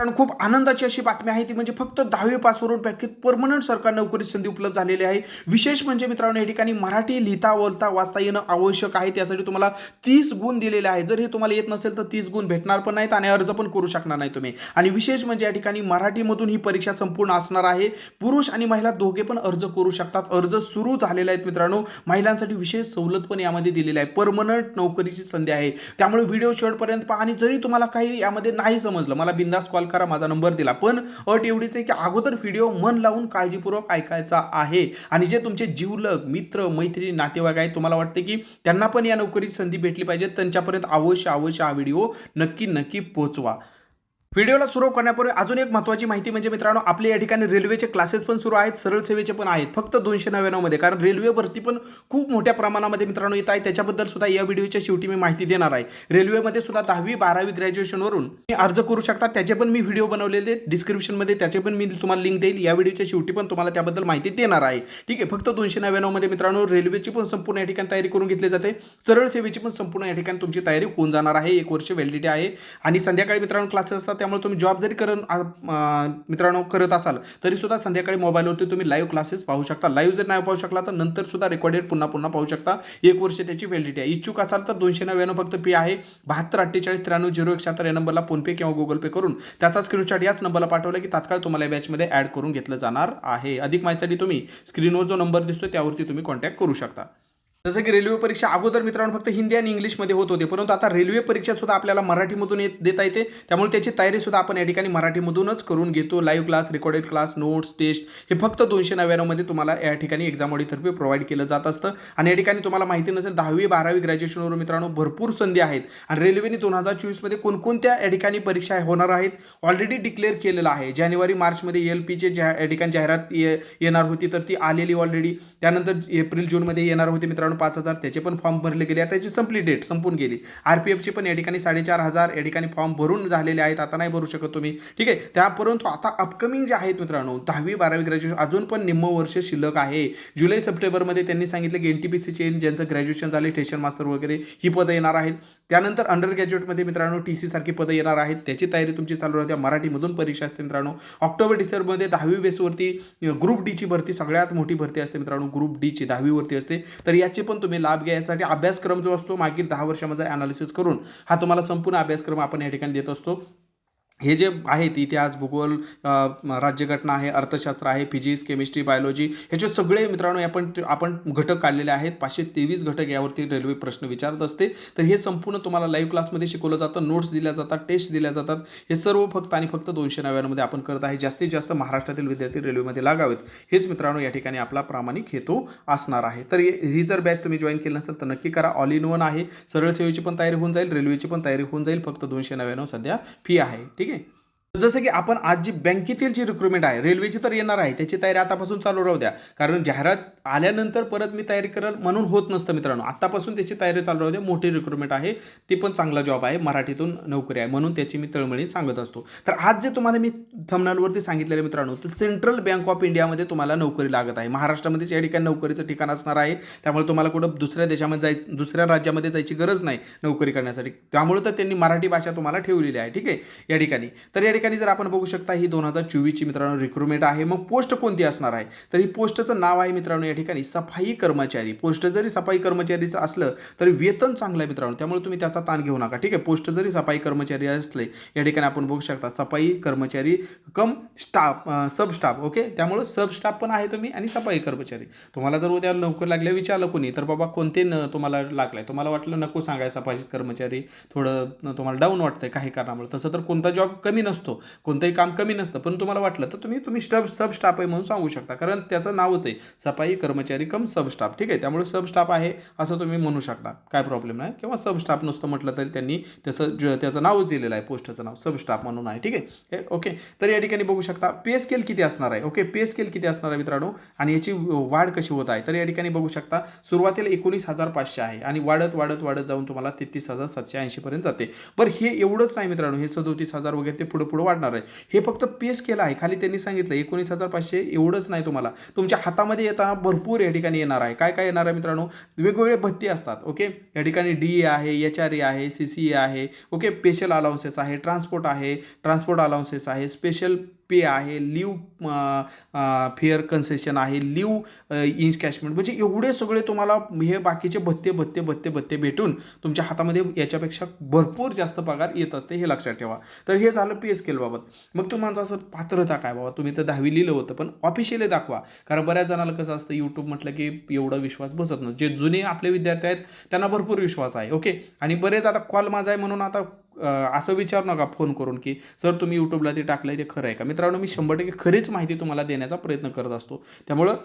कारण खूप आनंदाची अशी बातमी आहे ती म्हणजे फक्त दहावी पासवरून पॅकेज परमनंट सरकार नोकरी संधी उपलब्ध झालेली आहे. विशेष म्हणजे मित्रांनो या ठिकाणी मराठी लिहिता बोलता वाचता येणं आवश्यक आहे. त्यासाठी तुम्हाला तीस गुण दिलेले आहे जर हे तुम्हाला येत नसेल तर तीस गुण भेटणार पण नाहीत आणि अर्ज पण करू शकणार नाही तुम्ही. आणि विशेष म्हणजे या ठिकाणी मराठीमधून ही परीक्षा संपूर्ण असणार आहे. पुरुष आणि महिला दोघे पण अर्ज करू शकतात. अर्ज सुरू झालेले आहेत मित्रांनो. महिलांसाठी विशेष सवलत पण यामध्ये दिलेली आहे. परमनंट नोकरीची संधी आहे. त्यामुळे व्हिडिओ शेवटपर्यंत पहा आणि जरी तुम्हाला काही यामध्ये नाही समजलं मला बिंदास कॉल करा माझा नंबर दिला. पण अट एवढीच आहे की अगोदर व्हिडिओ मन लावून काळजीपूर्वक ऐकायचा आहे. आणि जे तुमचे जीवलग मित्र मैत्रिणी नातेवाईक आहेत तुम्हाला वाटते की त्यांना पण या नोकरीची संधी भेटली पाहिजे. त्यांच्यापर्यंत अवश्य अवश्य हा व्हिडिओ नक्की नक्की पोहोचवा. व्हिडिओला सुरू करण्यापूर्वी अजून एक महत्त्वाची माहिती म्हणजे मित्रांनो आपले या ठिकाणी रेल्वेचे क्लासेस पण सुरू आहेत सरळ सेवेचे पण आहेत फक्त दोनशे नव्याण्णवमध्ये कारण रेल्वे भरती पण खूप मोठ्या प्रमाणामध्ये मित्रांनो येत आहे. त्याच्याबद्दल सुद्धा या व्हिडिओच्या शेवटी मी माहिती देणार आहे. रेल्वेमध्ये सुद्धा दहावी बारावी ग्रॅज्युएशनवरून मी अर्ज करू शकता. त्याचे पण मी व्हिडिओ बनवलेले डिस्क्रिप्शनमध्ये त्याचे पण मी तुम्हाला लिंक देईल. या व्हिडिओच्या शेवटी पण तुम्हाला त्याबद्दल माहिती देणार आहे. ठीक आहे फक्त दोनशे नव्याण्णवमध्ये मित्रांनो रेल्वेची पण संपूर्ण या ठिकाणी तयारी करून घेतली जाते. सरळ सेवेची पण संपूर्ण या ठिकाणी तुमची तयारी होऊन जाणार आहे. एक वर्ष व्हॅलिडिटी आहे. आणि संध्याकाळी मित्रांनो क्लासेस असतात. त्यामुळे तुम्ही जॉब जरी करत मित्रांनो करत असाल तरी सुद्धा संध्याकाळी मोबाईलवरती तुम्ही लाईव्ह क्लासेस पाहू शकता. लाईव्ह जर नाही पाहू शकला तर नंतर सुद्धा रेकॉर्डेड पुन्हा पुन्हा पाहू शकता. एक वर्ष त्याची व्हॅलिडिटी आहे. इच्छुक असाल तर दोनशे नव्याण्णव फक्त पी आहे. बहात्तर अठ्ठेचाळीस त्र्याण्णव झिरो एक शहात्तर या नंबरला फोनपे किंवा गुगल पे करून त्याचा स्क्रीनशॉट याच नंबरला पाठवला की तात्काळ तुम्हाला या बॅचमध्ये ॲड करून घेतलं जाणार आहे. अधिक माहितीसाठी तुम्ही स्क्रीनवर जो नंबर दिसतो त्यावरती तुम्ही कॉन्टॅक्ट करू शकता. जसं की रेल्वे परीक्षा अगोदर मित्रांनो फक्त हिंदी आणि इंग्लिशमध्ये होत होते परंतु आता रेल्वे परीक्षा सुद्धा आपल्याला मराठीमधून येत देता येते. त्यामुळे त्याची तयारी सुद्धा आपण या ठिकाणी मराठीमधूनच करून घेतो. Live class recorded class notes test हे फक्त दोनशे नव्याण्णवमध्ये तुम्हाला या ठिकाणी एक्झाम ऑडीतर्फे प्रोव्हाइड केलं जात असतं. आणि या ठिकाणी तुम्हाला माहिती नसेल दहावी बारावी ग्रॅज्युएशनवर मित्रांनो भरपूर संधी आहेत. आणि रेल्वेने दोन हजार चोवीसमध्ये कोणकोणत्या या ठिकाणी परीक्षा होणार आहेत ऑलरेडी डिक्लेअर केलेलं आहे. जानेवारी मार्चमध्ये एल पीचे ज्या या ठिकाणी जाहिरात ये- येणार होती तर ती आलेली ऑलरेडी त्यानंतर एप्रिल जूनमध्ये येणार होती मित्रांनो. पाच हजार त्याचे पण फॉर्म भरले गेले. आता त्याची संपली डेट संपून गेली. आर पी एफची पण या ठिकाणी साडेचार हजार या ठिकाणी फॉर्म भरून झालेले आहेत. आता नाही भरू शकत तुम्ही. ठीक आहे? त्या परंतु आता अपकमिंग जे आहेत मित्रांनो दहावी बारावी ग्रॅज्युएशन अजून पण निम्म वर्ष शिल्लक आहे. जुलै सप्टेंबरमध्ये त्यांनी सांगितलं की एन टी पी सी चेन ज्यांचं ग्रॅज्युएशन झाले स्टेशन मास्टर वगैरे ही पदं येणार आहेत. त्यानंतर अंडर ग्रॅज्युएटमध्ये मित्रांनो टी सी सारखी पदं येणार आहेत. त्याची तयारी तुमची चालू राहते. मराठीमधून परीक्षा असते मित्रांनो. ऑक्टोबर डिसेंबरमध्ये दहावी बेसवरती ग्रुप डीची भरती सगळ्यात मोठी भरती असते मित्रांनो. ग्रुप डीची दहावीवरती असते. तर याचे पण तुम्ही लाभ घ्या यासाठी अभ्यासक्रम जो असतो मागील दहा वर्षामध्ये अनालिसिस करून हा तुम्हाला संपूर्ण अभ्यासक्रम आपण या ठिकाणी देत असतो. हे जे आहेत इतिहास भूगोल राज्यघटना आहे अर्थशास्त्र आहे फिजिक्स केमिस्ट्री बायोलॉजी ह्याचे सगळे मित्रांनो आपण आपण घटक काढलेले आहेत. पाचशे तेवीस घटक यावरती रेल्वे प्रश्न विचारत असते. तर हे संपूर्ण तुम्हाला लाईव्ह क्लासमध्ये शिकवलं जातं. नोट्स दिल्या जातात टेस्ट दिल्या जातात. हे सर्व फक्त आणि फक्त दोनशे नव्याण्णवमध्ये आपण करत आहे. जास्तीत जास्त महाराष्ट्रातील विद्यार्थी रेल्वेमध्ये लागावेत. हेच मित्रांनो या ठिकाणी आपला प्रामाणिक हेतू असणार आहे. तर हे- ही जर बॅच तुम्ही जॉईन केली नसेल तर नक्की करा. ऑल इन वन आहे. सरळ सेवेची पण तयारी होऊन जाईल. रेल्वेची पण तयारी होऊन जाईल. फक्त दोनशे नव्याण्णव सध्या फी आहे. ठीक आहे? ठीक है जसं की आपण आज जी बँकेतील जी रिक्रुटमेंट आहे रेल्वेची तर येणार आहे त्याची तयारी आतापासून चालू राहू द्या. कारण जाहिरात आल्यानंतर परत मी तयारी करेल म्हणून होत नसतं मित्रांनो. आतापासून त्याची तयारी चालू राहू द्या. मोठी रिक्रुटमेंट आहे. ती पण चांगला जॉब आहे. मराठीतून नोकरी आहे म्हणून त्याची मी तळमळी सांगत असतो. तर आज जे तुम्हाला मी थमनालवरती सांगितलेलं मित्रांनो तर सेंट्रल बँक ऑफ इंडियामध्ये तुम्हाला नोकरी लागत आहे. महाराष्ट्रामध्येच या ठिकाणी नोकरीचं ठिकाण असणार आहे त्यामुळे तुम्हाला कुठं दुसऱ्या देशामध्ये जाय दुसऱ्या राज्यामध्ये जायची गरज नाही नोकरी करण्यासाठी. त्यामुळे तर त्यांनी मराठी भाषा तुम्हाला ठेवलेली आहे. ठीक आहे? या ठिकाणी. तर या ठिकाणी जर आपण बघू शकता ही दोन हजार चोवीसची मित्रांनो रिक्रुटमेंट आहे. मग पोस्ट कोणती असणार आहे? तर ही पोस्टचं नाव आहे मित्रांनो या ठिकाणी सफाई कर्मचारी. पोस्ट जरी सफाई कर्मचारीचं असलं तरी वेतन चांगलं आहे मित्रांनो. त्यामुळे तुम्ही त्याचा ताण घेऊ नका. ठीक आहे? पोस्ट जरी सफाई कर्मचारी असले या ठिकाणी आपण बघू शकता सफाई कर्मचारी cum staff sub staff okay त्यामुळे सब स्टाफ पण आहे तुम्ही आणि सफाई कर्मचारी. तुम्हाला जर उद्या नोकर लागल्या विचारलं कोणी तर बाबा कोणते न तुम्हाला लागलाय? तुम्हाला वाटलं नको सांगाय सफाई कर्मचारी. थोडं तुम्हाला डाऊन वाटतंय काही कारणामुळे. तसं तर कोणता जॉब कमी नसतो. कोणतंही काम कमी नसतं पण तुम्हाला वाटलं तर तुम्ही तुम्ही स्टब सब स्टाफ आहे म्हणून सांगू शकता. कारण त्याचं नावच आहे सफाई कर्मचारी कम सब स्टाफ ठीक आहे? त्यामुळे सब स्टाफ आहे असं तुम्ही म्हणू शकता. काय प्रॉब्लेम नाही. किंवा सब स्टाफ नसतं म्हटलं तरी त्यांनी त्याचं त्याचं नावच दिलेलं आहे पोस्टचं नाव. सब स्टाफ म्हणून आहे. ठीक आहे? ओके तर या ठिकाणी बघू शकता पे स्केल किती असणार आहे? ओके पे स्केल किती असणार आहे मित्रांनो? आणि याची वाढ कशी होत आहे? तर या ठिकाणी बघू शकता सुरुवातीला एकोणीस हजार पाचशे आहे आणि वाढत वाढत वाढत जाऊन तुम्हाला तेहतीस हजार सातशे ऐंशीपर्यंत जाते. बरं हे एवढंच नाही मित्रांनो. हे सदोतीस हजार वगैरे ते पुढं पुढं पुढं वाढणार आहे. हे फक्त पेस केलं आहे. खाली त्यांनी सांगितलं एकोणीस हजार पाचशे एवढंच नाही तुम्हाला. तुमच्या हातामध्ये येताना भरपूर या ठिकाणी येणार आहे. काय काय येणार आहे मित्रांनो? वेगवेगळे भत्ते असतात ओके? या ठिकाणी डी ए आहे एच आर ए आहे सी सी ए आहे ओके? स्पेशल अलाउन्सेस आहे ट्रान्सपोर्ट आहे ट्रान्सपोर्ट अलाउन्सेस आहे स्पेशल पे आहे लिव फेअर कन्सेशन आहे लिव इंच कॅशमेंट. म्हणजे एवढे सगळे तुम्हाला हे बाकीचे भत्ते भत्ते भत्ते भत्ते भेटून तुमच्या हातामध्ये याच्यापेक्षा भरपूर जास्त पगार येत असते हे लक्षात ठेवा. तर हे झालं पे स्केलबाबत. मग तुम्हाला असं पात्रता काय बाबा? तुम्ही तर दहावी लिहिलं होतं पण ऑफिशियली दाखवा. कारण बऱ्याच जणाला कसं असतं यूट्यूब म्हटलं की एवढा विश्वास बसत नाही जे जुने आपले विद्यार्थी आहेत त्यांना भरपूर विश्वास आहे ओके? आणि बरेच आता कॉल माझा आहे म्हणून आता असं विचार नका फोन करून की सर तुम्ही यूट्यूबला ते टाकलंय ते खरं आहे का? मित्रांनो मी शंभर टक्के खरीच माहिती तुम्हाला देण्याचा प्रयत्न करत असतो. त्यामुळं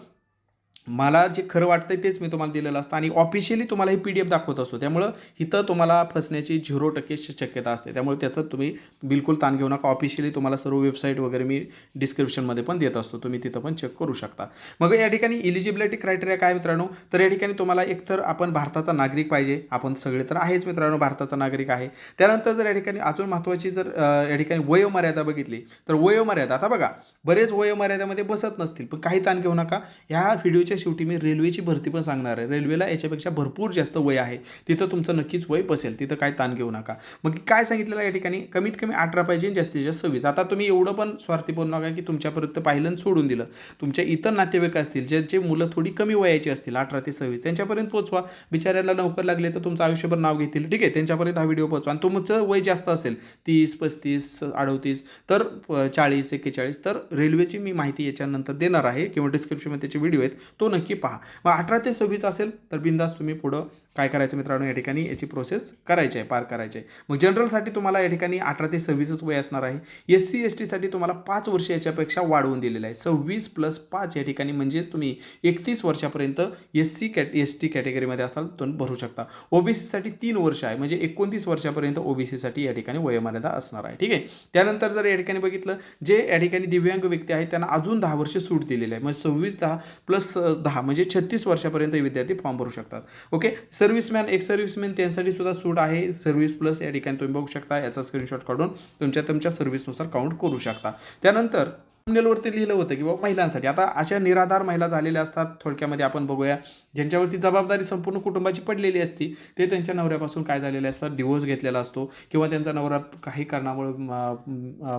मला जे खरं वाटतंय तेच मी तुम्हाला दिलेलं असतं आणि ऑफिशियली तुम्हाला हे पी डी एफ दाखवत असतो. त्यामुळं इथं तुम्हाला फसण्याची झिरो टक्के शक्यता असते. त्यामुळे त्याचं तुम्ही बिलकुल ताण घेऊ नका. ऑफिशियली तुम्हाला सर्व वेबसाईट वगैरे मी डिस्क्रिप्शनमध्ये पण देत असतो. तुम्ही तिथं पण चेक करू शकता. मग या ठिकाणी इलिजिबिलिटी क्रायटेरिया काय मित्रांनो? तर या ठिकाणी तुम्हाला एकतर आपण भारताचा नागरिक पाहिजे. आपण सगळे तर आहेच मित्रांनो भारताचा नागरिक आहे. त्यानंतर जर या ठिकाणी अजून महत्त्वाची जर या ठिकाणी वयोमर्यादा बघितली तर वयोमर्यादा आता बघा बरेच वयोमर्यादामध्ये बसत नसतील पण काही ताण घेऊ नका. ह्या व्हिडिओच्या शेवटी मी रेल्वेची भरती पण सांगणार आहे. रेल्वेला याच्यापेक्षा भरपूर जास्त वय आहे. तिथं तुमचं नक्कीच वय बसेल. तिथं काय ताण घेऊ नका. मग काय सांगितलेलं या ठिकाणी? कमीत कमी अठरा पाहिजे जास्तीत जास्त सव्वीस. आता तुम्ही एवढं पण स्वार्थी बोलू नका की तुमच्यापर्यंत पाहिलं आणि सोडून दिलं. तुमच्या इतर नातेवाईक असतील ज्यांचे मुलं थोडी कमी वयाची असतील अठरा ते सव्वीस त्यांच्यापर्यंत पोचवा बिचाऱ्याला नोकर लागले तर तुमचं आयुष्यभर नाव घेतील. ठीक आहे? त्यांच्यापर्यंत हा व्हिडिओ पोचवा आणि तुमचं वय जास्त असेल तीस पस्तीस अडतीस तर चाळीस एक्केचाळीस तर रेल्वेची मी माहिती याच्यानंतर देणार आहे किंवा डिस्क्रिप्शनमध्ये त्याचे व्हिडिओ आहेत. तो नक्की पहा. मग अठरा ते सव्वीस असेल तर बिंदास तुम्ही पुढं काय करायचं मित्रांनो या ठिकाणी याची प्रोसेस करायची आहे पार करायची आहे. मग जनरलसाठी तुम्हाला या ठिकाणी अठरा ते सव्वीसच वय असणार आहे. एस सी एस टीसाठी तुम्हाला पाच वर्ष याच्यापेक्षा वाढवून दिलेलं आहे. सव्वीस प्लस पाच या ठिकाणी म्हणजेच तुम्ही एकतीस वर्षापर्यंत S C cat S T कॅटेगरीमध्ये असाल तर भरू शकता. ओबीसीसाठी तीन वर्ष आहे म्हणजे एकोणतीस वर्षापर्यंत ओबीसीसाठी या ठिकाणी वयोमर्यादा असणार आहे. ठीक आहे? त्यानंतर जर या ठिकाणी बघितलं जे या ठिकाणी दिव्यांग व्यक्ती आहेत त्यांना अजून दहा वर्ष सूट दिलेली आहे. म्हणजे सव्वीस दहा प्लस दहा म्हणजे छत्तीस वर्षापर्यंत विद्यार्थी फॉर्म भरू शकतात. ओके सर्व्हिसमॅन एक सर्व्हिसमॅन त्यांसाठी सुद्धा सूट आहे. सर्व्हिस प्लस या ठिकाणी तुम्ही बघू शकता. याचा स्क्रीनशॉट काढून तुमच्या तुमच्या सर्व्हिसनुसार काउंट करू शकता. त्यानंतर थंबनेलवरती लिहिलं होतं की बाबा महिलांसाठी. आता अशा निराधार महिला झालेल्या असतात थोडक्यामध्ये आपण बघूया. ज्यांच्यावरती जबाबदारी संपूर्ण कुटुंबाची पडलेली असती ते त्यांच्या नवऱ्यापासून काय झालेले असतात? डिवोर्स घेतलेला असतो किंवा त्यांचा नवरा काही कारणामुळे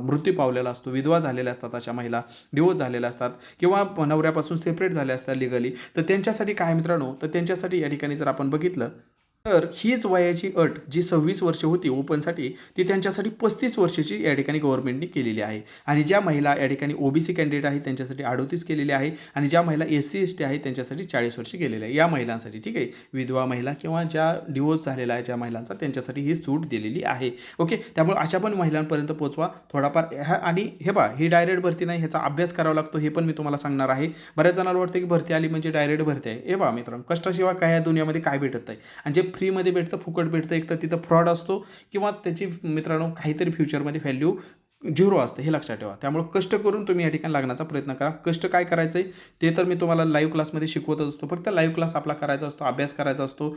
मृत्यू पावलेला असतो विधवा झालेल्या असतात अशा महिला डिवोर्स झालेल्या असतात किंवा नवऱ्यापासून सेपरेट झाल्या असतात लिगली तर त्यांच्यासाठी काय मित्रांनो? तर त्यांच्यासाठी या ठिकाणी जर आपण बघितलं तर हीच वयाची अट जी सव्वीस वर्ष होती ओपनसाठी ती त्यांच्यासाठी पस्तीस वर्षाची या ठिकाणी गव्हर्नमेंटने केलेली आहे. आणि ज्या महिला या ठिकाणी ओबीसी कॅन्डिडेट आहे त्यांच्यासाठी अडोतीस केलेली आहे आणि ज्या महिला एस सी एस टी आहे त्यांच्यासाठी चाळीस वर्ष केलेली आहे. या महिलांसाठी ठीक आहे? विधवा महिला किंवा ज्या डिवोर्स झालेला आहे ज्या महिलांचा त्यांच्यासाठी ही सूट दिलेली आहे. ओके? त्यामुळे अशा पण महिलांपर्यंत पोचवा थोडाफार ह्या आणि हे बा ही डायरेक्ट भरती नाही ह्याचा अभ्यास करावा लागतो हे पण मी तुम्हाला सांगणार आहे. बऱ्याच जणांना वाटतं की भरती आली म्हणजे डायरेक्ट भरती आहे. हे बा मित्रांनो कष्टाशिवाय काय या दुनियामध्ये काय भेटत नाही. आणि जे फ्रीमध्ये भेटतं फुकट भेटतं. एक तर तिथं फ्रॉड असतो किंवा त्याची मित्रांनो काहीतरी फ्युचरमध्ये व्हॅल्यू झिरो असते हे लक्षात ठेवा. त्यामुळे कष्ट करून तुम्ही या ठिकाणी लागण्याचा प्रयत्न करा. कष्ट काय करायचं आहे ते तर मी तुम्हाला लाईव्ह क्लासमध्ये शिकवतच असतो. फक्त लाईव्ह क्लास आपला करायचा असतो अभ्यास करायचा असतो.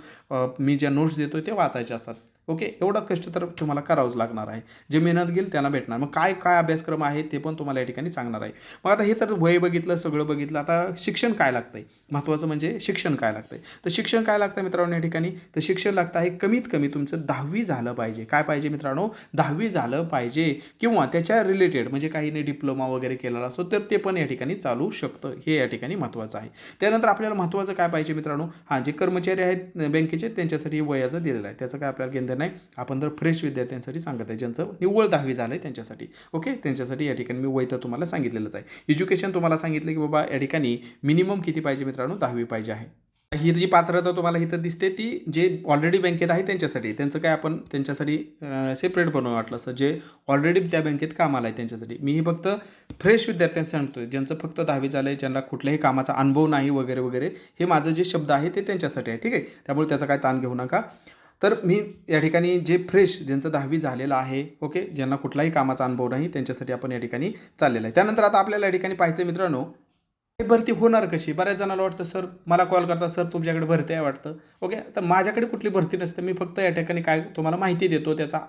मी ज्या नोट्स देतो ते वाचायचे असतात. ओके? एवढा कष्ट तर तुम्हाला करावंच लागणार आहे. जे मेहनत घेईल त्यांना भेटणार. मग काय काय अभ्यासक्रम आहे ते पण तुम्हाला या ठिकाणी सांगणार आहे. मग आता हे तर वय बघितलं सगळं बघितलं. आता शिक्षण काय लागतंय? महत्त्वाचं म्हणजे शिक्षण काय लागतंय? तर शिक्षण काय लागतं मित्रांनो या ठिकाणी? तर शिक्षण लागतं आहे कमीत कमी तुमचं दहावी झालं पाहिजे. काय पाहिजे मित्रांनो? दहावी झालं पाहिजे. किंवा त्याच्या रिलेटेड म्हणजे काहीने डिप्लोमा वगैरे केलेला असतो तर ते पण या ठिकाणी चालू शकतं. हे या ठिकाणी महत्त्वाचं आहे. त्यानंतर आपल्याला महत्त्वाचं काय पाहिजे मित्रांनो? हां जे कर्मचारी आहेत बँकेचे त्यांच्यासाठी वयाचं दिलेलं आहे. त्याचं काय आपल्याला घेणं नाही. आपण तर फ्रेश विद्यार्थ्यांसाठी सांगत आहे. ज्यांचं निव्वळ दहावी झालं आहे त्यांच्यासाठी. ओके त्यांच्यासाठी या ठिकाणी मी वय तर तुम्हाला सांगितलेलंच आहे. एज्युकेशन तुम्हाला सांगितलं की बाबा या ठिकाणी मिनिमम किती पाहिजे मित्रांनो? दहावी पाहिजे आहे. ही जी पात्रता तुम्हाला इथं दिसते ती जे ऑलरेडी बँकेत आहे त्यांच्यासाठी. त्यांचं काय आपण त्यांच्यासाठी सेपरेट बनवून वाटलं असतं. जे ऑलरेडी त्या बँकेत कामाला आहे त्यांच्यासाठी. मी हे फक्त फ्रेश विद्यार्थ्यांना सांगतोय. ज्यांचं फक्त दहावी झालं आहे ज्यांना कुठल्याही कामाचा अनुभव नाही वगैरे वगैरे हे माझं जे शब्द आहे ते त्यांच्यासाठी आहे. ठीक आहे? त्यामुळे त्याचा काय ताण घेऊ नका. तर मी या ठिकाणी जे फ्रेश ज्यांचं दहावी झालेलं आहे ओके ज्यांना कुठलाही कामाचा अनुभव नाही त्यांच्यासाठी आपण या ठिकाणी चाललेलं आहे. त्यानंतर आता आपल्याला या ठिकाणी पाहायचं मित्रांनो ही भरती होणार कशी? बऱ्याच जणांना वाटतं सर मला कॉल करता सर तुमच्याकडे भरती आहे वाटतं ओके? तर माझ्याकडे कुठली भरती नसते मी फक्त या ठिकाणी काय तुम्हाला माहिती देतो त्याचा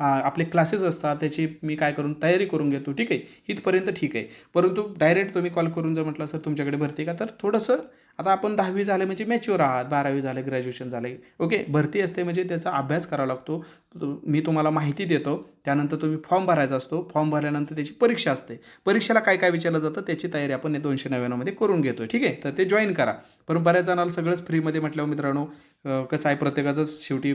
आपले क्लासेस असतात त्याची मी काय करून तयारी करून घेतो ठीक आहे? इथपर्यंत ठीक आहे. परंतु डायरेक्ट तुम्ही कॉल करून जर म्हटलं सर तुमच्याकडे भरती का? तर थोडंसं आता आपण दहावी झाले म्हणजे मॅच्युअर आहात बारावी झाले ग्रॅज्युएशन झाले. ओके भरती असते म्हणजे त्याचा अभ्यास करावा लागतो. मी तुम्हाला माहिती देतो. त्यानंतर तुम्ही फॉर्म भरायचा असतो. फॉर्म भरल्यानंतर त्याची परीक्षा असते. परीक्षेला काय काय विचारलं जातं? त्याची तयारी आपण या दोनशे नव्याण्णवमध्ये करून घेतो ठीक आहे? तर ते जॉईन करा. पण बऱ्याच जणांना सगळंच फ्रीमध्ये म्हटल्यावर मित्रांनो कसं आहे? प्रत्येकाचंच शेवटी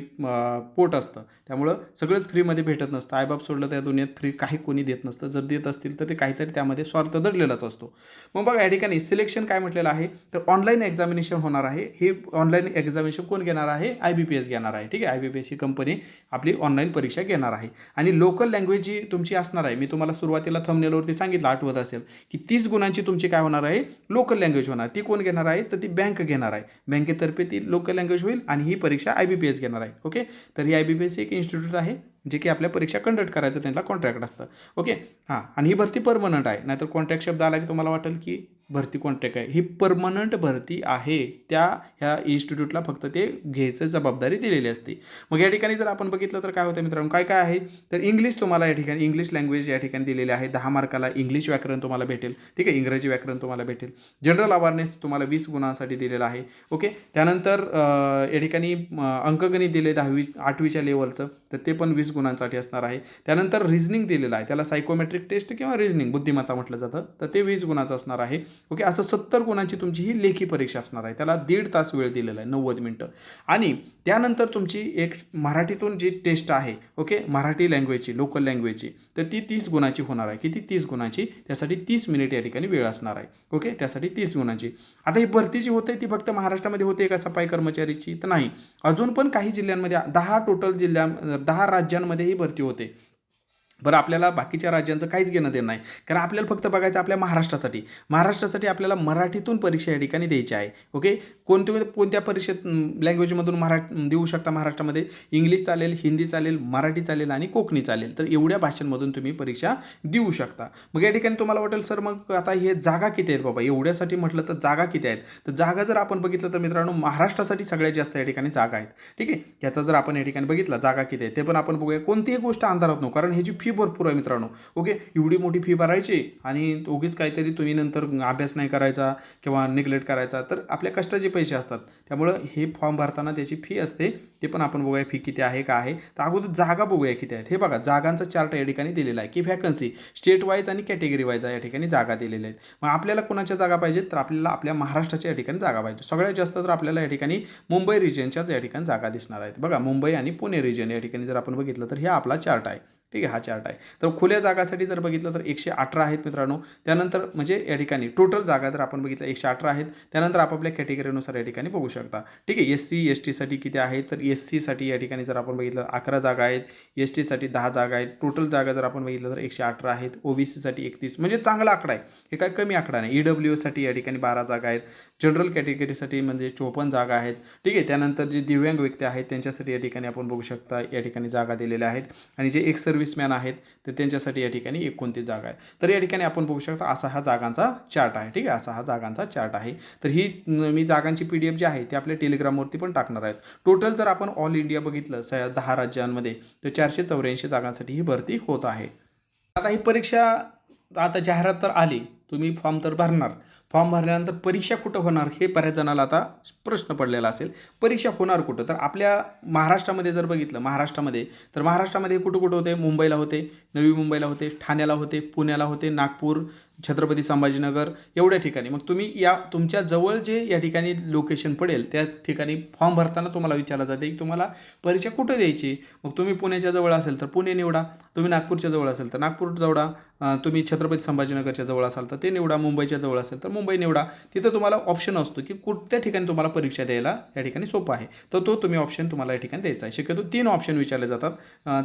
पोट असतं. त्यामुळं सगळंच फ्रीमध्ये भेटत नसतं. आईबाप सोडलं त्या दुनियेत फ्री काही कोणी देत नसतं. जर देत असतील तर ते काहीतरी त्यामध्ये स्वार्थ दडलेलाच असतो. मग बघा या ठिकाणी सिलेक्शन काय म्हटलेलं आहे? तर ऑनलाईन एक्झामिनेशन होणार आहे. हे ऑनलाईन एक्झामिनेशन कोण घेणार आहे? आय बी पी एस घेणार आहे. ठीक आहे? आय बी पी एस ही कंपनी आपली ऑनलाईन परीक्षा घेणार आहे. आणि लोकल लँग्वेज जी तुमची असणार आहे मी तुम्हाला सुरुवातीला थंबनेलवरती सांगितलं आठवत असेल की तीस गुणांची तुमची काय होणार आहे? लोकल लँग्वेज होणार. ती कोण घेणार आहे? तर ती बँक घेणार आहे. बँकेतर्फे ती लोकल लँग्वेज होईल आणि ही परीक्षा आय बी पी एस घेणार आहे. ओके तर ही आय बी पी एस एक इन्स्टिट्यूट आहे जे की आपल्या परीक्षा कंडक्ट करायचं त्यांना कॉन्ट्रॅक्ट असतं. ओके हां. आणि ही भरती परमनंट आहे. नाहीतर कॉन्ट्रॅक्ट शब्द आला की तुम्हाला वाटेल की भरती कॉन्ट्रॅक्ट आहे. ही परमनंट भरती आहे. त्या ह्या इन्स्टिट्यूटला फक्त ते घ्यायचं जबाबदारी दिलेली असते. मग या ठिकाणी जर आपण बघितलं तर काय होतं मित्रांनो? काय काय आहे? तर इंग्लिश तुम्हाला या ठिकाणी इंग्लिश लँग्वेज या ठिकाणी दिलेली आहे. दहा मार्काला इंग्लिश व्याकरण तुम्हाला भेटेल. ठीक आहे? इंग्रजी व्याकरण तुम्हाला भेटेल. जनरल अवेअरनेस तुम्हाला वीस गुणांसाठी दिलेला आहे. ओके? त्यानंतर या ठिकाणी अंकगणित दिले दहावी आठवीच्या लेवलचं तर ते पण वीस गुणांसाठी असणार आहे. त्यानंतर रिझनिंग दिलेलं आहे. त्याला सायकोमेट्रिक टेस्ट किंवा रिझनिंग बुद्धिमत्ता म्हटलं जातं. तर ते वीस गुणाचं असणार आहे. ओके असं सत्तर गुणांची तुमची ही लेखी परीक्षा असणार आहे. त्याला दीड तास वेळ दिलेला आहे नव्वद मिनटं. आणि त्यानंतर तुमची एक मराठीतून जी टेस्ट आहे ओके मराठी लँग्वेजची लोकल लँग्वेजची तर ती तीस गुणाची होणार आहे. किती? तीस गुणाची. त्यासाठी तीस मिनिट या ठिकाणी वेळ असणार आहे ओके त्यासाठी तीस गुणांची. आता ही भरती जी होते ती फक्त महाराष्ट्रामध्ये होते का सफाई कर्मचारीची? तर नाही. अजून पण काही जिल्ह्यांमध्ये दहा टोटल जिल्ह्या दहा राज्यांमध्ये ही भरती होते. बरं आपल्याला बाकीच्या राज्यांचं काहीच घेणं देणं नाही. कारण आपल्याला फक्त बघायचं आपल्या महाराष्ट्रासाठी. महाराष्ट्रासाठी आपल्याला मराठीतून परीक्षा या ठिकाणी द्यायची आहे. ओके? कोणत्या कोणत्या परीक्षेत लँग्वेजमधून मरा देऊ शकता महाराष्ट्रामध्ये? इंग्लिश चालेल हिंदी चालेल मराठी चालेल आणि कोकणी चालेल. तर एवढ्या भाषांमधून तुम्ही परीक्षा देऊ शकता. मग या ठिकाणी तुम्हाला वाटेल सर मग आता हे जागा किती आहेत बाबा? एवढ्यासाठी म्हटलं तर जागा किती आहेत? तर जागा जर आपण बघितलं तर मित्रांनो महाराष्ट्रासाठी सगळ्यात जास्त या ठिकाणी जागा आहेत. ठीक आहे? याचा जर आपण या ठिकाणी बघितला जागा किती आहे ते पण आपण बघूया. कोणतीही गोष्ट अंधारात नको कारण हे जी फी भरपूर आहे मित्रांनो. ओके एवढी मोठी फी भरायची आणि उगीच काहीतरी तुम्ही नंतर अभ्यास नाही करायचा किंवा निग्लेक्ट करायचा तर आपल्या कष्टाचे पैसे असतात. त्यामुळं हे फॉर्म भरताना त्याची फी असते. ते पण आपण बघूया फी किती आहे का आहे. तर अगोदर जागा बघूया किती आहेत. हे बघा जागांचा चार्ट या ठिकाणी दिलेला आहे. की व्हॅकन्सी स्टेट वाईज आणि कॅटेगरी वाईज या ठिकाणी जागा दिलेल्या आहेत. मग आपल्याला कोणाच्या जागा पाहिजेत? तर आपल्याला आपल्या महाराष्ट्राच्या या ठिकाणी जागा पाहिजे. सगळ्यात जास्त तर आपल्याला या ठिकाणी मुंबई रिजनच्याच या ठिकाणी जागा दिसणार आहेत. बघा मुंबई आणि पुणे रिजन या ठिकाणी जर आपण बघितलं तर हे आपला चार्ट आहे. ठीक आहे हा चार्ट आहे. तर खुल्या जागासाठी जर बघितलं तर एकशे अठरा आहेत मित्रांनो. त्यानंतर म्हणजे या ठिकाणी टोटल जागा जर आपण बघितलं एकशे अठरा आहेत. त्यानंतर आपापल्या कॅटेगरीनुसार या ठिकाणी बघू शकता. ठीक आहे एस सी एस टीसाठी किती आहेत? तर एस सीसाठी या ठिकाणी जर आपण बघितलं अकरा जागा आहेत. एस टीसाठी दहा जागा आहेत. टोटल जागा जर आपण बघितलं तर एकशे अठरा आहेत. ओ बी सीसाठी एकतीस. म्हणजे चांगला आकडा आहे. हे काय कमी आकडा नाही. ई डब्ल्यू साठी या ठिकाणी बारा जागा आहेत. जनरल कॅटेगरीसाठी म्हणजे चोपन्न जागा आहेत. ठीक आहे त्यानंतर जे दिव्यांग व्यक्ती आहेत त्यांच्यासाठी या ठिकाणी आपण बघू शकता या ठिकाणी जागा दिलेल्या आहेत. आणि जे एक सर्व्हिसमॅन आहेत तर त्यांच्यासाठी या ठिकाणी एकोणतीस जागा आहेत तर या ठिकाणी आपण बघू शकता असा हा जागांचा चार्ट आहे ठीक आहे? असा हा जागांचा चार्ट आहे. तर ही मी जागांची पी डी एफ जी आहे ती आपल्या टेलिग्रामवरती पण टाकणार आहेत. टोटल जर आपण ऑल इंडिया बघितलं स दहा राज्यांमध्ये तर चारशे चौऱ्याऐंशी जागांसाठी ही भरती होत आहे. आता ही परीक्षा आता जाहिरात तर आली तुम्ही फॉर्म तर भरणार. फॉर्म भरल्यानंतर परीक्षा कुठं होणार हे बऱ्याच जणाला आता प्रश्न पडलेला असेल. परीक्षा होणार कुठं? तर आपल्या महाराष्ट्रामध्ये जर बघितलं महाराष्ट्रामध्ये तर महाराष्ट्रामध्ये कुठं कुठं होते? मुंबईला होते नवी मुंबईला होते ठाण्याला होते पुण्याला होते नागपूर छत्रपती संभाजीनगर एवढ्या ठिकाणी. मग तुम्ही या तुमच्या जवळ जे या ठिकाणी लोकेशन पडेल त्या ठिकाणी फॉर्म भरताना तुम्हाला विचारलं जाते की तुम्हाला परीक्षा कुठं द्यायची? मग तुम्ही पुण्याच्या जवळ असेल तर पुणे निवडा तुम्ही नागपूरच्या जवळ असेल तर नागपूर जवळा तुम्ही छत्रपती संभाजीनगरच्या जवळ असाल तर ते निवडा मुंबईच्या जवळ असेल तर मुंबई निवडा. तिथं तुम्हाला ऑप्शन असतो की कुठल्या ठिकाणी तुम्हाला परीक्षा द्यायला या ठिकाणी सोपं आहे. तर तो तुम्ही ऑप्शन तुम्हाला या ठिकाणी द्यायचा आहे. शक्यतो तीन ऑप्शन विचारले जातात.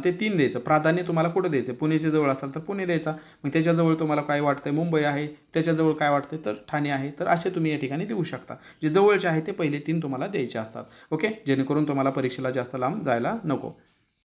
ते तीन द्यायचं. प्राधान्य तुम्हाला कुठं द्यायचं? पुण्याच्या जवळ असाल तर पुणे द्यायचा. मग त्याच्याजवळ तुम्हाला काय वाटतं मुंबई आहे त्याच्याजवळ काय वाटतंय तर ठाणे आहे. तर असे तुम्ही या ठिकाणी देऊ शकता. जे जवळचे आहे ते पहिले तीन तुम्हाला द्यायचे असतात. ओके? जेणेकरून तुम्हाला परीक्षेला जास्त लांब जायला नको.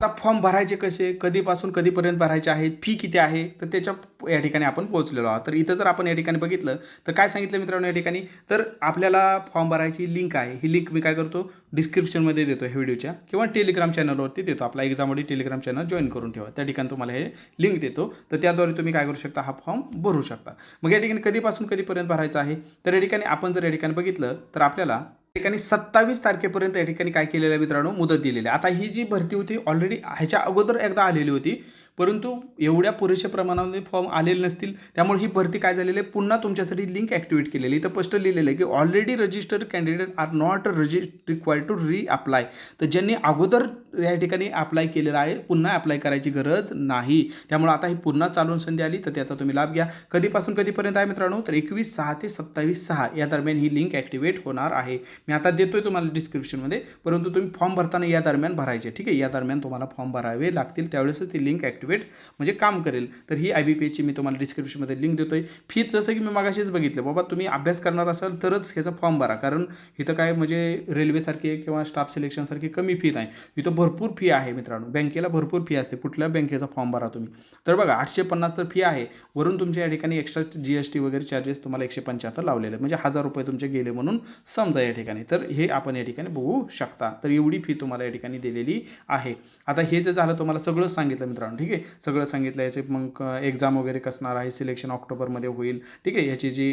आता फॉर्म भरायचे कसे? कधीपासून कधीपर्यंत भरायचे आहेत? फी किती आहे? तर त्याच्या या ठिकाणी आपण पोहोचलेलो आहोत. तर इथं जर आपण या ठिकाणी बघितलं तर काय सांगितलं मित्रांनो या ठिकाणी? तर आपल्याला फॉर्म भरायची लिंक आहे. ही लिंक मी काय करतो? डिस्क्रिप्शनमध्ये देतो ह्या व्हिडिओच्या किंवा टेलिग्राम चॅनलवरती देतो. आपला एक्झाममध्ये टेलिग्राम चॅनल जॉईन करून ठेवा. त्या ठिकाणी तुम्हाला हे लिंक देतो. तर त्याद्वारे तुम्ही काय करू शकता? हा फॉर्म भरू शकता. मग या ठिकाणी कधीपासून कधीपर्यंत भरायचा आहे? तर या ठिकाणी आपण जर या ठिकाणी बघितलं तर आपल्याला ठिकाणी सत्तावीस तारखेपर्यंत या ठिकाणी काय केलेलं आहे मित्रांनो? मुदत दिलेली आहे. आता ही जी भरती होती ऑलरेडी ह्याच्या अगोदर एकदा आलेली होती. परंतु एवढ्या पुरेशा प्रमाणामध्ये फॉर्म आलेले नसतील. त्यामुळे ही भरती काय झालेली आहे? पुन्हा तुमच्यासाठी लिंक ॲक्टिवेट केलेली. इथं स्पष्ट लिहिलेलं आहे की already registered candidate are not register required to reapply तर ज्यांनी अगोदर या ठिकाणी अप्लाय केलेलं आहे पुन्हा अप्लाय करायची गरज नाही. त्यामुळे आता ही पुन्हा चालून संधी आली तर त्याचा तुम्ही लाभ घ्या. कधीपासून कधीपर्यंत आहे मित्रांनो? तर एकवीस सहा ते सत्तावीस सहा या दरम्यान ही लिंक ॲक्टिवेट होणार आहे. मी आता देतोय तुम्हाला डिस्क्रिप्शनमध्ये परंतु तुम्ही फॉर्म भरताना या दरम्यान भरायचे. ठीक आहे? या दरम्यान तुम्हाला फॉर्म भरावे लागतील. त्यावेळेस ती लिंक ॲक्टिवेट म्हणजे काम करेल. तर ही आय बी पी एची मी तुम्हाला डिस्क्रिप्शनमध्ये लिंक देतोय. फी जसं की मी मागाशीच बघितलं बाबा तुम्ही अभ्यास करणार असाल तरच ह्याचा फॉर्म भरा. कारण इथं काय म्हणजे रेल्वेसारखे किंवा स्टाफ सिलेक्शनसारखी कमी फी नाही. इथं भरपूर फी आहे मित्रांनो. बँकेला भरपूर फी असते. कुठल्या बँकेचा फॉर्म भरा तुम्ही. तर बघा आठशे पन्नास तर फी आहे. वरून तुमच्या या ठिकाणी एक्स्ट्रा जी एस टी वगैरे चार्जेस तुम्हाला एकशे पंच्याहत्तर लावलेले आहेत. म्हणजे हजार रुपये तुमचे गेले म्हणून समजा या ठिकाणी. तर हे आपण या ठिकाणी बघू शकता. तर एवढी फी तुम्हाला या ठिकाणी दिलेली आहे. आता हे जे झालं तुम्हाला सगळं सांगितलं मित्रांनो. ठीक आहे? सगळं सांगितलं याचे मग एक्झाम वगैरे कसणार आहे? सिलेक्शन ऑक्टोबरमध्ये होईल. ठीक आहे. याची जी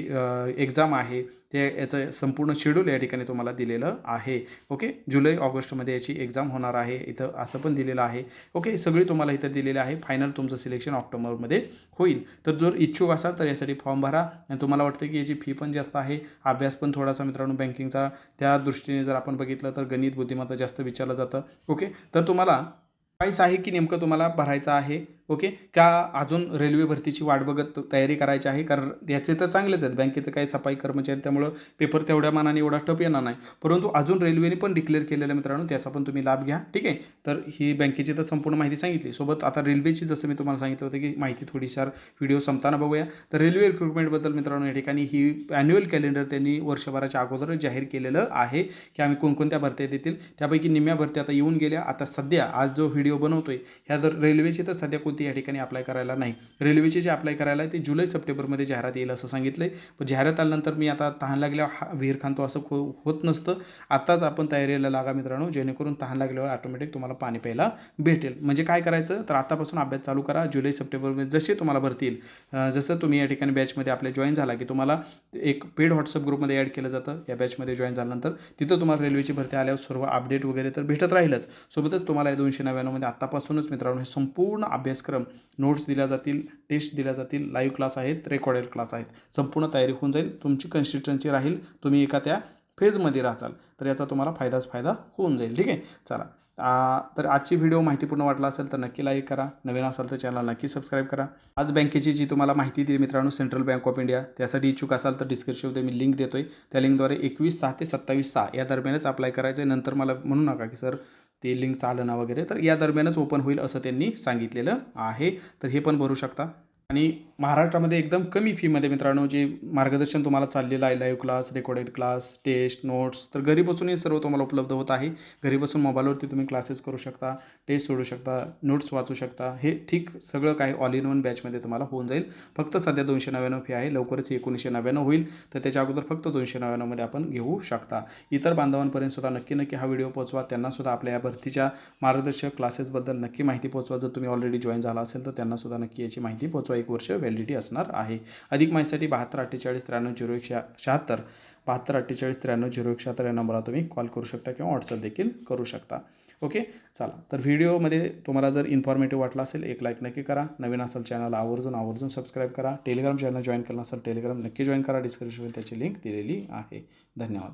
एक्झाम आहे ते याचं संपूर्ण शेड्यूल या ठिकाणी तुम्हाला दिलेलं आहे. ओके? जुलै ऑगस्टमध्ये याची एक्झाम होणार आहे. इथं असं पण दिलेलं आहे. ओके? सगळी तुम्हाला इथं दिलेलं आहे. फायनल तुमचं सिलेक्शन ऑक्टोबरमध्ये होईल. तर जर इच्छुक असाल तर यासाठी फॉर्म भरा. आणि तुम्हाला वाटतं की याची फी पण जास्त आहे. अभ्यास पण थोडासा मित्रांनो बँकिंगचा त्या दृष्टीने जर आपण बघितलं तर गणित बुद्धिमत्ता जास्त विचारलं जातं. ओके? तर तुम्हाला काहीच आहे की नेमकं तुम्हाला भरायचं आहे? ओके? का अजून रेल्वे भरतीची वाट बघत तयारी करायची आहे? कारण याचे तर चांगलेच आहेत. बँकेचं काही सफाई कर्मचारी त्यामुळं पेपर तेवढ्या मानाने एवढा टप येणार नाही. परंतु अजून रेल्वेने पण डिक्लेअर केलेलं मित्रांनो त्याचा पण तुम्ही लाभ घ्या. ठीक आहे? तर ही बँकेची तर संपूर्ण माहिती सांगितली. सोबत आता रेल्वेची जसं मी तुम्हाला सांगितलं होतं की माहिती थोडीशार व्हिडिओ संपताना बघूया. तर रेल्वे रिक्रुटमेंटबद्दल मित्रांनो या ठिकाणी ही ॲन्युअल कॅलेंडर त्यांनी वर्षभराच्या अगोदर जाहीर केलेलं आहे की आम्ही कोणकोणत्या भरत्या देतील. त्यापैकी निम्म्या भरत्या आता येऊन गेल्या. आता सध्या आज जो व्हिडिओ बनवतोय ह्या जर रेल्वेची तर सध्या कोणती या ठिकाणी अप्लाय करायला नाही. रेल्वेचे जे अप्लाय करायला आहे ते जुलै सप्टेंबरमध्ये जाहिरात येईल असं सांगितलं आहे पण जाहिरात आल्यानंतर मी आता तहान लागल्यावर हा विहीर खांतो असं खो होत नसतं. आत्ताच आपण तयारीला लागा मित्रांनो जेणेकरून तहान लागल्यावर ऑटोमॅटिक तुम्हाला पाणी प्यायला भेटेल. म्हणजे काय करायचं? तर आतापासून अभ्यास चालू करा. जुलै सप्टेंबरमध्ये जसे तुम्हाला भरतील येईल जसं तुम्ही या ठिकाणी बॅचमध्ये आपल्या जॉईन झाला की तुम्हाला एक पेड व्हॉट्सअप ग्रुपमध्ये ॲड केलं जातं. या बॅचमध्ये जॉईन झाल्यानंतर तिथं तुम्हाला रेल्वेची भरती आल्यावर सर्व अपडेट वगैरे तर भेटत राहीलच. सोबतच तुम्हाला या दोनशे नव्याण्णवमध्ये आत्तापासूनच मित्रांनो हे संपूर्ण अभ्यासक्रम नोट्स दिल्या जातील टेस्ट दिल्या जातील लाईव्ह क्लास आहेत रेकॉर्डेड क्लास आहेत. संपूर्ण तयारी होऊन जाईल तुमची कन्सिस्टन्सी राहील तुम्ही एका त्या फेजमध्ये राहाल तर याचा तुम्हाला फायदाच फायदा होऊन जाईल ठीक आहे? चला. आ, तर आजची व्हिडिओ माहितीपूर्ण वाटला असेल तर नक्की लाईक करा. नवीन असाल तर चॅनल नक्की सबस्क्राईब करा. आज बँकेची जी तुम्हाला माहिती दिली मित्रांनो सेंट्रल बँक ऑफ इंडिया त्यासाठी इच्छुक असाल तर डिस्क्रिप्शनमध्ये मी लिंक देतोय. त्या लिंकद्वारे एकवीस सहा ते सत्तावीस सहा या दरम्यानच अप्लाय करायचं आहे नंतर मला म्हणू नका की सर ते लिंक चालना वगैरे. तर या दरम्यानच ओपन होईल असं त्यांनी सांगितलेलं आहे. तर हे पण भरू शकता. आणि महाराष्ट्रामध्ये एकदम कमी फीमध्ये मित्रांनो जे मार्गदर्शन तुम्हाला चाललेलं आहे live class recorded class test notes तर घरी बसूनही सर्व तुम्हाला उपलब्ध होत आहे. घरी बसून मोबाईलवरती तुम्ही क्लासेस करू शकता. टेस्ट सोडू शकता नोट्स वाचू शकता. हे ठीक सगळं काही ऑल इन वन बॅचमध्ये तुम्हाला होऊन जाईल. फक्त सध्या दोनशे नव्याण्णव फी आहे. लवकरच एकोणीसशे नव्याण्णव होईल. तर त्याच्या अगोदर फक्त दोनशे नव्याण्णवमध्ये आपण घेऊ शकता. इतर बांधवांपर्यंत सुद्धा नक्की नक्की हा व्हिडिओ पोहोचवा. त्यांना सुद्धा आपल्या या भरतीच्या मार्गदर्शक क्लासेसबद्दल नक्की माहिती पोहोचवा. जर तुम्ही ऑलरेडी जॉईन झाला असेल तर त्यांना सुद्धा नक्की याची माहिती पोहोचवा. एक वर्ष व्हॅलिडिटी असणार आहे. अधिक माहितीसाठी बहात्तर अठ्ठेचाळीस त्र्याण्णव झिरो एक शहा शहात्तर. बहात्तर अठ्ठेचाळीस त्र्याण्णव झिरो एक शहात्तर या नंबरला तुम्ही कॉल करू शकता किंवा व्हॉट्सअप देखील करू शकता. ओके? चला तर व्हिडिओमध्ये तुम्हाला जर इन्फॉर्मेटिव्ह वाटला असेल एक लाईक नक्की करा. नवीन असेल चॅनल आवर्जून आवर्जून सबस्क्राईब करा. टेलिग्राम चॅनल जॉईन केलं असेल टेलिग्राम नक्की जॉईन करा. डिस्क्रिप्शनमध्ये त्याची लिंक दिलेली आहे. धन्यवाद.